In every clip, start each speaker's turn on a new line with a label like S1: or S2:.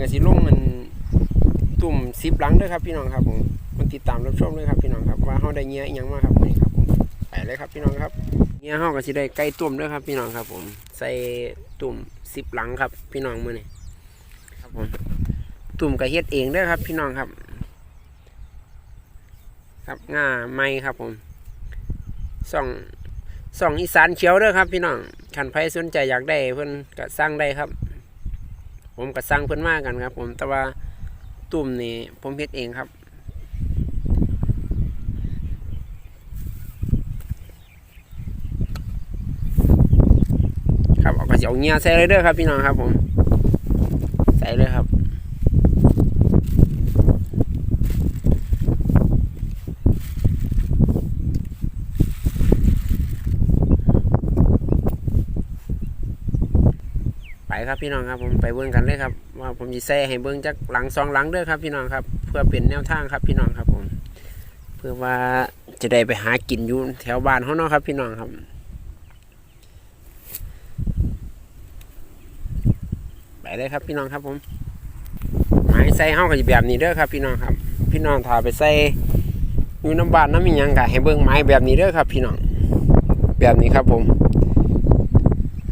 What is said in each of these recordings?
S1: ก็สิลงมันตุ่มซิปหลังด้อครับพี่น้องครับผมคนติดตามรับชมเลยครับพี่น้องครับว่าเฮาได้เงี้ยอิหยังมาครับนี่ครับผมไปเลยครับพี่น้องครับเงี้ยเฮาก็สิได้ไก่ตุ่มด้อครับ พี่น้องครับ ผม ใส่ตุ่มซิปหลังครับ พี่น้องมือนี้ครับผมตุ่มก็เฮ็ดเองด้อครับ พี่น้องครับ ครับง่าไม้ครับผมส่องส่องอีสานเขียวด้อครับ พี่น้องขันไผสนใจอยากได้เพิ่อนก็สร้างได้ครับ ผมก็สร้างเพิ่นมากกันครับ ผมแต่ว่าตุ่มนี่ผมเฮ็ดเองครับ ครับเอาก็จะเอาเงียใส่เลยเด้อครับพี่น้องครับผม ใส่เลยครับ ไป ครับพี่น้องครับผมไปเบิ้งกันเลยครับว่าผมจะแซ่ให้เบิ้งจากหลังสองหลังเด้อครับพี่น้องครับ เพื่อเป็นแนวทางครับพี่น้องครับผม เพื่อว่าจะได้ไปหากินอยู่แถวบ้านเขาเนาะครับ พี่น้องครับไปเลยครับพี่น้องครับผมไม้ใส่เฮาก็จะแบบนี้เด้อครับ พี่น้องครับ พี่น้องถ้าไปใส่อยู่น้ำบ้านน้ำมียังกะให้เบิ้งไม้แบบนี้เด้อครับ พี่น้อง แบบนี้ครับผม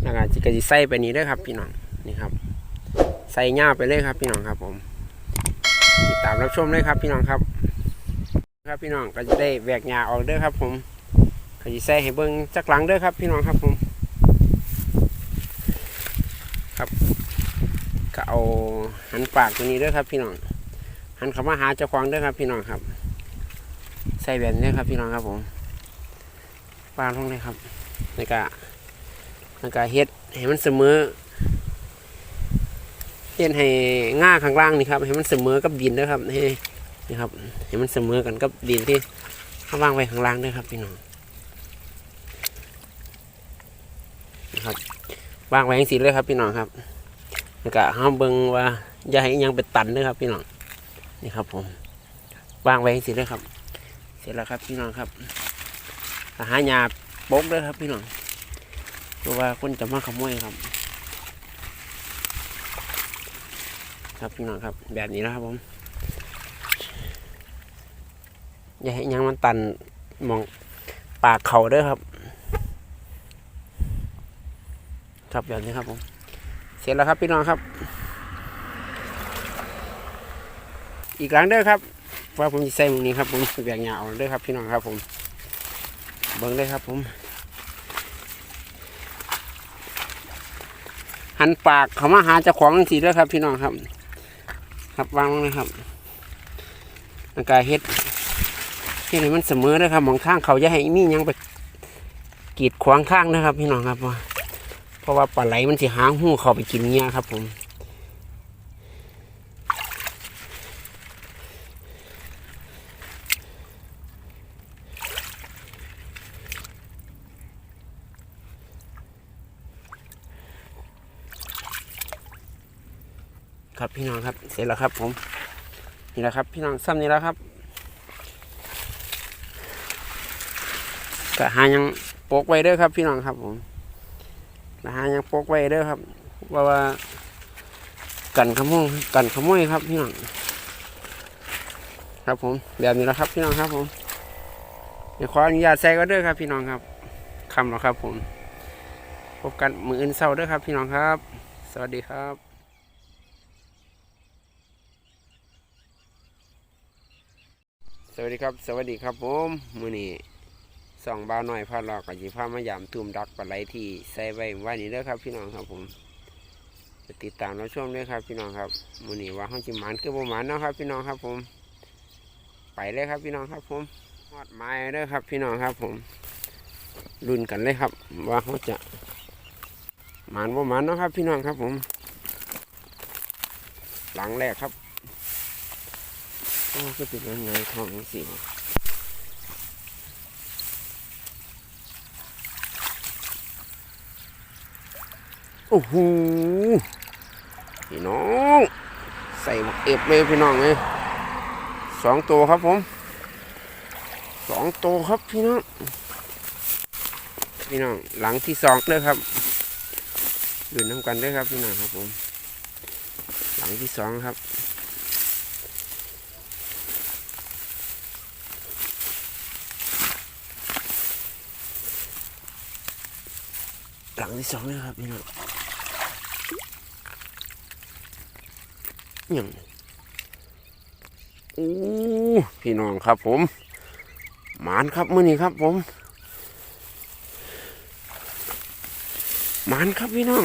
S1: แล้วก็จิกจิใส่ไปนี้เด้อครับ พี่น้อง ใส่หญ้าไปเลยครับพี่น้องครับผมติดตามรับชมเลยครับพี่น้องครับ ครับพี่น้องก็จะได้แหวกหญ้าออกเด้อครับ ผมก็จะใส่ให้เบิ้งจักหลังเด้อครับ พี่น้องครับผมครับก็เอาหันปากตัวนี้เด้อครับ พี่น้องหันเข้ามาหาเจ้าของเด้อครับ พี่น้องครับ ใส่แบบนี้ครับ พี่น้องครับผมปาลงเลยครับนี่ก็แล้วก็เฮ็ดให้มันเสมอ เฮ็ดให้ง่าข้างล่างนี่ครับให้มันเสมอกับดินนะครับให้นี่ครับให้มันเสมอกันกับดินที่เขาวางไว้ข้างล่างด้วยครับพี่น้องนะครับวางไว้อย่างสีเลยครับพี่น้องครับแล้วก็ห้ามเบิ่งว่าอย่าให้ยังเป็นตันด้วยครับพี่น้องนี่ครับ ผมวางไว้อย่างสีเลยครับ เสร็จแล้วครับพี่น้องครับหาหญ้าโป๊กด้วยครับพี่น้องเพราะว่าคนจะมาขโมยครับ ครับพี่น้องครับ แบบนี้นะครับผม อย่าให้ยังมันตันมองปากเขาด้อครับ ครับแบบนี้ครับผม เสร็จแล้วครับพี่น้องครับ อีกครั้งเด้อครับ ว่าผมจะใส่มือนี้ครับผมแบ่งยาวเด้อครับพี่น้องครับผม เบิ่งเลยครับผมหันปากเขามาหาเจ้าของสีด้วยครับพี่น้องครับ ครับวางลงเลยครับแล้วก็เฮ็ดเฮ็ดให้มันเสมอเลยครับมองข้างเขาจะให้มียังไปกีดขวางข้างนะครับ พี่น้องครับเพราะว่าปลาไหลมันสิหางหูเขาไปกินเงี้ยครับ ผม ครับพี่น้องครับเสร็จแล้วครับผมนี่แหละครับ พี่น้องซ้ำนี่แล้วครับก็หายังโปกไว้เด้อครับ พี่น้องครับผมก็หายังโปกไว้เด้อครับว่าว่ากันขโมยกันขโมยครับพี่น้องครับผมแบบนี้แล้วครับ พี่น้องครับผมเดี๋ยวขออนุญาตใส่ก็เด้อครับ พี่น้องครับคำแล้วครับผม พบกันมืออื่นเศร้าเด้อครับ พี่น้องครับ สวัสดีครับ สวัสดีครับ สวัสดีครับผมมือนี้สองบ้าวน้อยพาหลอกกับจีพามายามตุ่มดักปลาไหลที่ใส่ไว้ว่านี้เด้อครับพี่น้องครับผมติดตามเราช่วงด้วยครับพี่น้องครับมือนี้ว่าห้องจิหมันคือประมาณเนาะครับ พี่น้องครับผม ไปเลยครับพี่น้องครับผมฮอดไม้เด้อครับ พี่น้องครับผมรุ่นกันเลยครับ ว่าเขาจะหมันประมาณเนาะครับ พี่น้องครับผม หลังแรกครับ โอ้ก็เป็นยังไงทองสิโอ้โหพี่น้อง ใส่หมวกเอฟเลยพี่น้องเลยสองตัวครับผมสองตัวครับพี่น้อง พี่น้องหลังที่สองเด้อครับดูน้ำกันเด้อครับพี่น้องครับผม หลังที่สองครับ หลัง ที่สองนะครับพี่น้องยังโอ้พี่น้องครับผมหมานครับมื่อนี้ครับผมหมานครับพี่น้อง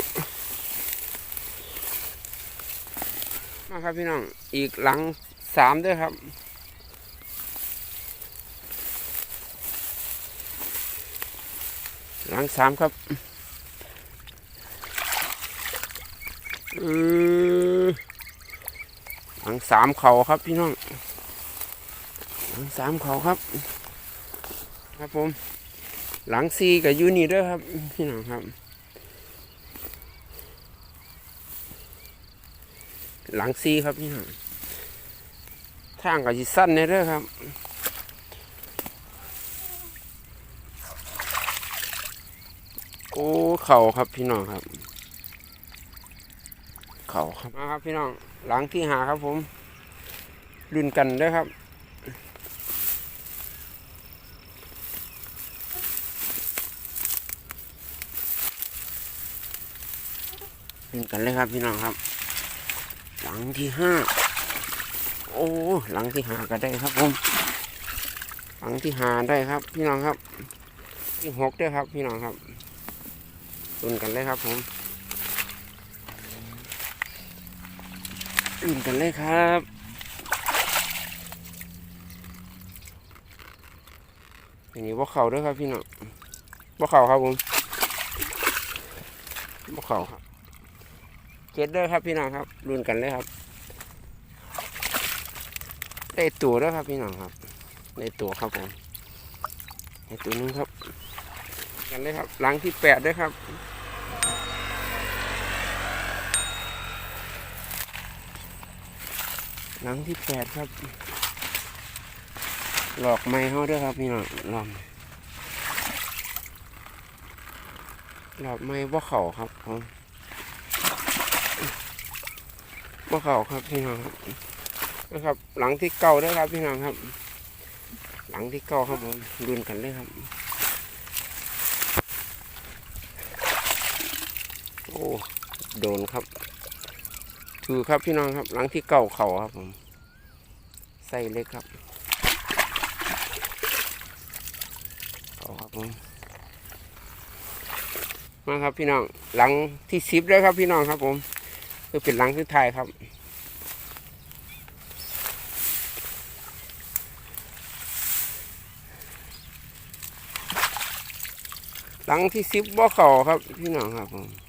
S1: มาครับพี่น้องอีกหลังสามด้วยครับหลังสามครับ อืมหลังสามเขาครับพี่น้องหลังสามเขาครับ ครับผม หลังสี่กับยูนี่ด้วยครับ พี่น้องครับ หลังซีครับพี่น้องทางกับจิสั้นเนี่ยเด้อครับโอ้เข่าครับพี่น้องครับ เขาครับมาครับพี่น้องหลังที่หาครับผมรุ่นกันเด้อครับรุ่นกันเลยครับพี่น้องครับ หลังที่ห้าโอ้หลังที่หาก็ได้ครับผมหลังที่หาได้ครับ พี่น้องครับที่หกด้วยครับ พี่น้องครับตุนกันเลยครับผม ตุนกันเลยครับอันนี้ว่าเข่าด้วยครับพี่น้องว่าเข่าครับผมว่าเข่าครับเจ็ดด้อครับพี่น้องครับรุนกันเลยครับ ได้ตัวแล้วยครับพี่น้องครับ ได้ตัวครับผมได้ตัวนึงครับ กันเลยครับหลังที่แปดด้วยครับ หลังที่แปดครับ หลอกไม้เขาด้วยครับพี่น้องหลอกหลอกไม้ว่าเข่าครับผมบ่เขาครับพี่น้องครับนะครับ หลังที่เก่าด้วยครับพี่น้องครับ หลังที่เก่าครับผมรุนกันเลยครับ โอ้โดนครับ ถือครับพี่น้องครับหลังที่เก่าเข่าครับผมใส่เล็กครับเขาครับผมมาครับพี่น้องหลังที่สิบแล้วครับพี่น้องครับผมคือเป็นหลังที่ไทายครับหลังที่ซิบบ่อเข่าครับพี่น้องครับผม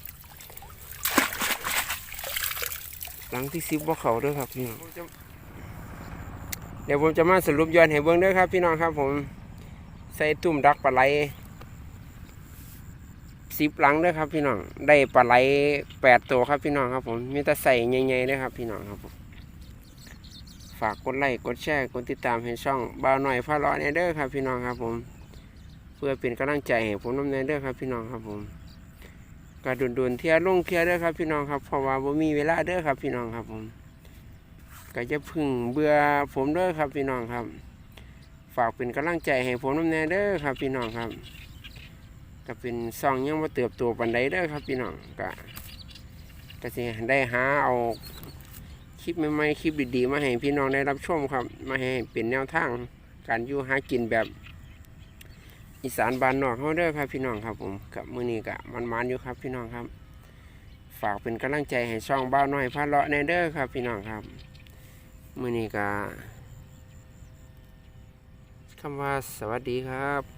S1: หลังที่ซิบบ่เขาด้วยครับพี่น้องเดี๋ยวผมจะมาสรุปย้อนให้เบิ้องด้วยครับ พี่น้องครับ ผมใส่ตุ่มดักปลาไหลสิบหลังด้วยครับ พี่น้องได้ปลาไหลแปดตัวครับพี่น้องครับ ผมมีแต่ใส่ใหญ่ๆเลยครับ พี่น้องครับผมฝากกดไลค์กดแชร์กดติดตามให้ช่องบ่าวหน่อยพาเลาะเนเด้อครับ พี่น้องครับ ผม เพื่อเป็นกำลังใจให้ผมน้ำเนเด้อครับ พี่น้องครับผม กระดุนดุนๆเที่ยวลงเที่ยวเด้อครับ พี่น้องครับเพราะว่าบ่มีเวลาเด้อครับ พี่น้องครับผมก็จะพึ่งเบื่อผมเด้อครับ พี่น้องครับ ฝากเป็นกำลังใจให้ผมน้ำเนยเด้อครับ พี่น้องครับก็เป็นซองยังมาเติบโตปันใดเด้อครับ พี่น้องก็ก็สิได้หาเอาคลิปใหม่ๆคลิปดีๆมาให้พี่น้องได้รับชมครับ มาให้เป็นแนวทางการอยู่หากินแบบ อีสานบ้านนอกเขาเด้อครับพี่น้องครับผมกับมือนี้กะมันมันๆอยู่ครับพี่น้องครับ ฝากเป็นกำลังใจให้ช่องบ้านน้อยพาเลาะในเด้อครับพี่น้องครับ มือนี้กะคำว่าสวัสดีครับ